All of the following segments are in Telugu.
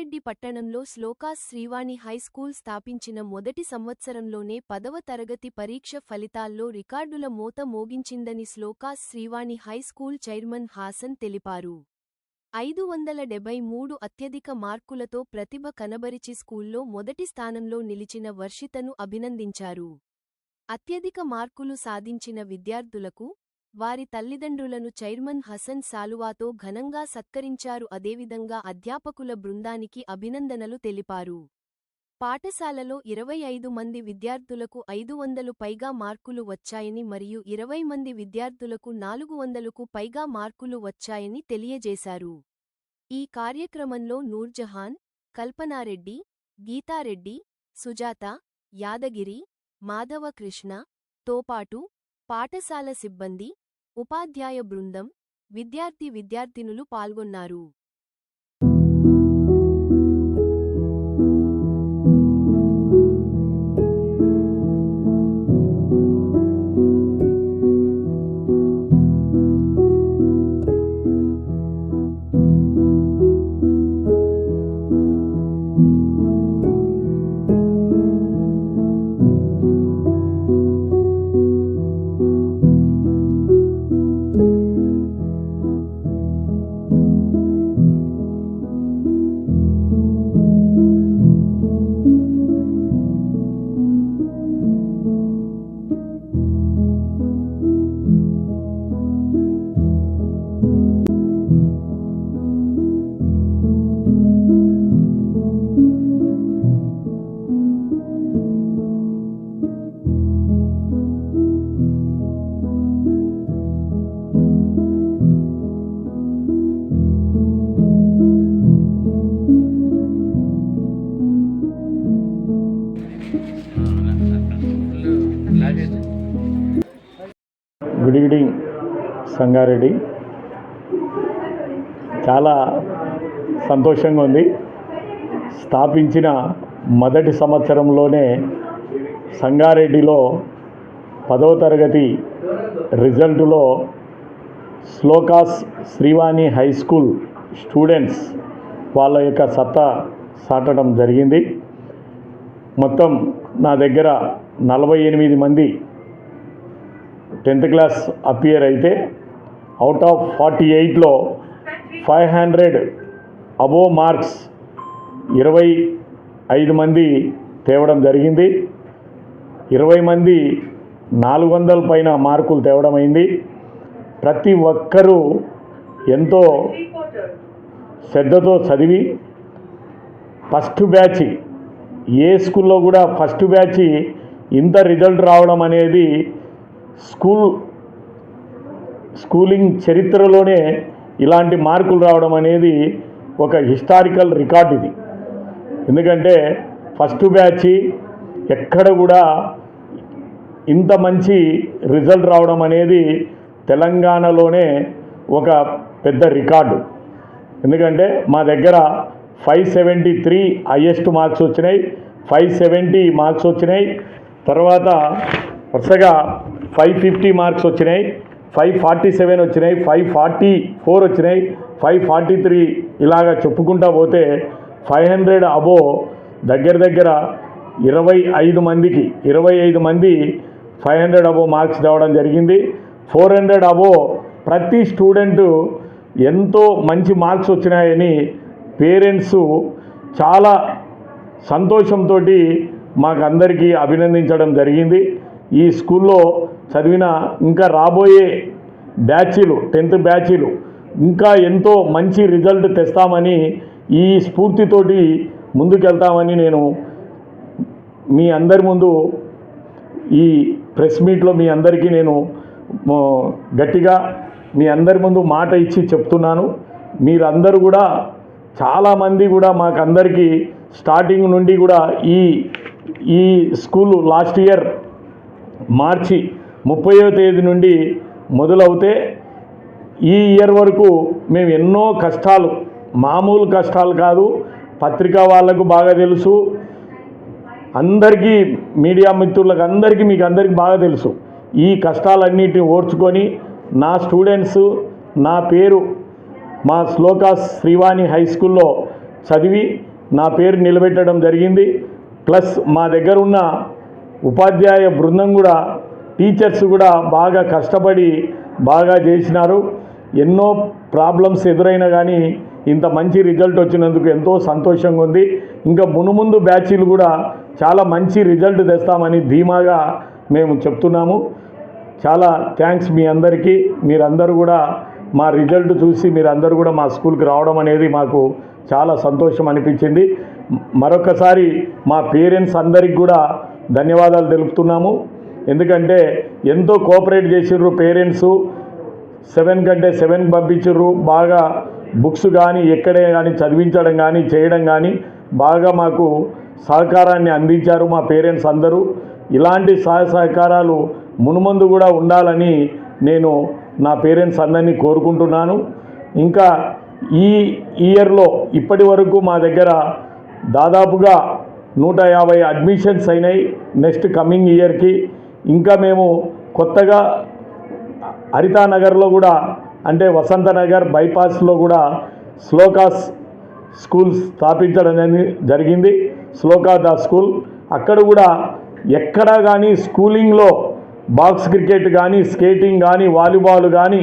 సంగారెడ్డి పట్టణంలో శ్లోకాస్ శ్రీవాణి హైస్కూల్ స్థాపించిన మొదటి సంవత్సరంలోనే పదవ తరగతి పరీక్ష ఫలితాల్లో రికార్డుల మోత మోగించిందని Slokas Srivani high school chairman Hasan తెలిపారు. ఐదు వందల డెబ్బై మూడు అత్యధిక మార్కులతో ప్రతిభ కనబరిచి స్కూల్లో మొదటి స్థానంలో నిలిచిన వర్షితను అభినందించారు. అత్యధిక మార్కులు సాధించిన విద్యార్థులకు వారి తల్లిదండ్రులను చైర్మన్ హసన్ సాలువాతో ఘనంగా సత్కరించారు. అదేవిధంగా అధ్యాపకుల బృందానికి అభినందనలు తెలిపారు. పాఠశాలలో ఇరవై ఐదు మంది విద్యార్థులకు ఐదు వందలు పైగా మార్కులు వచ్చాయని మరియు ఇరవై మంది విద్యార్థులకు నాలుగు వందలకు పైగా మార్కులు వచ్చాయని తెలియజేశారు. ఈ కార్యక్రమంలో నూర్జహాన్ కల్పనారెడ్డి గీతారెడ్డి సుజాత యాదగిరి మాధవకృష్ణ తోపాటు పాఠశాల సిబ్బంది ఉపాధ్యాయ బృందం విద్యార్థి విద్యార్థినులు పాల్గొన్నారు. Good evening Sangareddy. చాలా సంతోషంగా ఉంది. స్థాపించిన మొదటి సంవత్సరంలోనే సంగారెడ్డిలో పదవ తరగతి రిజల్టులో Slokas Srivani high school students వాళ్ళ యొక్క సత్తా సాటడం జరిగింది. మొత్తం నా దగ్గర నలభై ఎనిమిది మంది టెన్త్ క్లాస్ అపియర్ అయితే అవుట్ ఆఫ్ ఫార్టీ ఎయిట్లో ఫైవ్ హండ్రెడ్ అబో మార్క్స్ ఇరవై ఐదు మంది తేవడం జరిగింది. ఇరవై మంది నాలుగు వందల పైన మార్కులు తేవడం అయింది. ప్రతి ఒక్కరూ ఎంతో శ్రద్ధతో చదివి ఫస్ట్ బ్యాచ్ ఏ స్కూల్లో కూడా ఫస్ట్ బ్యాచ్ ఇంత రిజల్ట్ రావడం అనేది స్కూల్ స్కూలింగ్ చరిత్రలోనే ఇలాంటి మార్కులు రావడం అనేది ఒక హిస్టారికల్ రికార్డ్ ఇది. ఎందుకంటే ఫస్ట్ బ్యాచ్ ఎక్కడ కూడా ఇంత మంచి రిజల్ట్ రావడం అనేది తెలంగాణలోనే ఒక పెద్ద రికార్డు. ఎందుకంటే మా దగ్గర five seventy three highest marks వచ్చినాయి ఫైవ్ సెవెంటీ మార్క్స్ వచ్చినాయి. తర్వాత వరుసగా ఫైవ్ ఫిఫ్టీ మార్క్స్ వచ్చినాయి ఫైవ్ ఫార్టీ సెవెన్ వచ్చినాయి ఫైవ్ ఫార్టీ ఫోర్ వచ్చినాయి ఫైవ్ ఫార్టీ త్రీ ఇలాగా చెప్పుకుంటా పోతే ఫైవ్ హండ్రెడ్ అబో దగ్గర దగ్గర ఇరవై ఐదు మందికి ఇరవై ఐదు మంది ఫైవ్ హండ్రెడ్ అబో మార్క్స్ రావడం జరిగింది. ఫోర్ హండ్రెడ్ అబో ప్రతి స్టూడెంటు ఎంతో మంచి మార్క్స్ వచ్చినాయని పేరెంట్స్ చాలా సంతోషంతో మాకు అందరికీ అభినందించడం జరిగింది. ఈ స్కూల్లో చదివిన ఇంకా రాబోయే బ్యాచీలు టెన్త్ బ్యాచీలు ఇంకా ఎంతో మంచి రిజల్ట్ తెస్తామని ఈ స్ఫూర్తితోటి ముందుకెళ్తామని నేను మీ అందరి ముందు ఈ ప్రెస్ మీట్లో మీ అందరికీ నేను గట్టిగా మీ అందరి ముందు మాట ఇచ్చి చెప్తున్నాను. మీరందరూ కూడా చాలామంది కూడా మాకందరికీ స్టార్టింగ్ నుండి కూడా ఈ ఈ స్కూలు లాస్ట్ ఇయర్ మార్చి ముప్పయో తేదీ నుండి మొదలవుతే ఈ ఇయర్ వరకు మేము ఎన్నో కష్టాలు మామూలు కష్టాలు కాదు పత్రికా వాళ్ళకు బాగా తెలుసు అందరికీ మీడియా మిత్రులకు అందరికీ మీకు అందరికీ బాగా తెలుసు. ఈ కష్టాలన్నిటిని ఓర్చుకొని నా స్టూడెంట్స్ నా పేరు మా శ్లోకాస్ శ్రీవాణి హై స్కూల్లో చదివి నా పేరు నిలబెట్టడం జరిగింది. ప్లస్ మా దగ్గర ఉన్న ఉపాధ్యాయ బృందం కూడా టీచర్స్ కూడా బాగా కష్టపడి బాగా చేసినారు. ఎన్నో ప్రాబ్లమ్స్ ఎదురైనా కానీ ఇంత మంచి రిజల్ట్ వచ్చినందుకు ఎంతో సంతోషంగా ఉంది. ఇంకా మునుముందు బ్యాచీలు కూడా చాలా మంచి రిజల్ట్ తెస్తామని ధీమాగా మేము చెప్తున్నాము. చాలా థ్యాంక్స్ మీ అందరికీ. మీరందరూ కూడా మా రిజల్ట్ చూసి మీరందరూ కూడా మా స్కూల్కి రావడం అనేది మాకు చాలా సంతోషం అనిపించింది. మరొకసారి మా పేరెంట్స్ అందరికి కూడా ధన్యవాదాలు తెలుపుతున్నాము. ఎందుకంటే ఎంతో కోఆపరేట్ చేసిర్రు పేరెంట్సు. సెవెన్ కంటే సెవెన్ పంపించరు బాగా బుక్స్ కానీ ఎక్కడే కానీ చదివించడం కానీ చేయడం కానీ బాగా మాకు సహకారాన్ని అందించారు మా పేరెంట్స్ అందరూ. ఇలాంటి సహాయ సహకారాలు మునుమందు కూడా ఉండాలని నేను నా పేరెంట్స్ అందరినీ కోరుకుంటున్నాను. ఇంకా ఈ ఇయర్లో ఇప్పటి వరకు మా దగ్గర దాదాపుగా నూట యాభై అడ్మిషన్స్ అయినాయి నెక్స్ట్ కమింగ్ ఇయర్కి. ఇంకా మేము కొత్తగా హరితానగర్లో కూడా అంటే వసంతనగర్ బైపాస్లో కూడా శ్లోకాస్ స్కూల్ స్థాపించడం జరిగింది. Sloka the school. అక్కడ కూడా ఎక్కడ కానీ స్కూలింగ్లో బాక్స్ క్రికెట్ కానీ స్కేటింగ్ కానీ వాలీబాల్ కానీ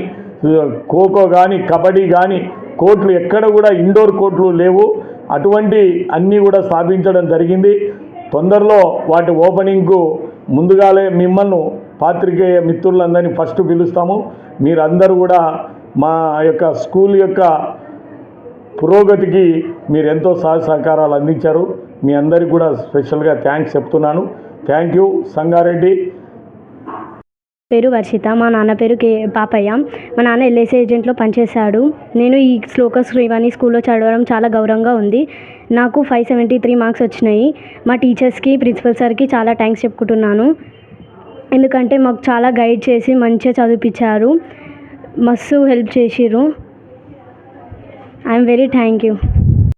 ఖోఖో కానీ కబడ్డీ కానీ కోర్టులు ఎక్కడ కూడా ఇండోర్ కోర్టులు లేవు. అటువంటి అన్నీ కూడా స్థాపించడం జరిగింది. తొందరలో వాటి ఓపెనింగ్కు ముందుగాలే మిమ్మల్ని పాత్రికేయ మిత్రులందరినీ ఫస్ట్ పిలుస్తాము. మీరందరూ కూడా మా యొక్క స్కూల్ యొక్క పురోగతికి మీరు ఎంతో సహాయ సహకారాలు అందించారు. మీ అందరికీ కూడా స్పెషల్గా థ్యాంక్స్ చెప్తున్నాను. Thank you Sangareddy. పేరు వర్షిత. మా నాన్న పేరు కే పాపయ్య. మా నాన్న ఎల్ఐసి ఏజెంట్లో పనిచేశాడు. నేను ఈ శ్లోక శ్రీవాణి స్కూల్లో చదవడం చాలా గౌరవంగా ఉంది. నాకు ఫైవ్ సెవెంటీ త్రీ మార్క్స్ వచ్చినాయి. మా టీచర్స్కి ప్రిన్సిపల్ సార్కి చాలా థ్యాంక్స్ చెప్పుకుంటున్నాను. ఎందుకంటే మాకు చాలా గైడ్ చేసి మంచిగా చదివించారు మస్తు హెల్ప్ చేసిర్రు. I'm very thank you.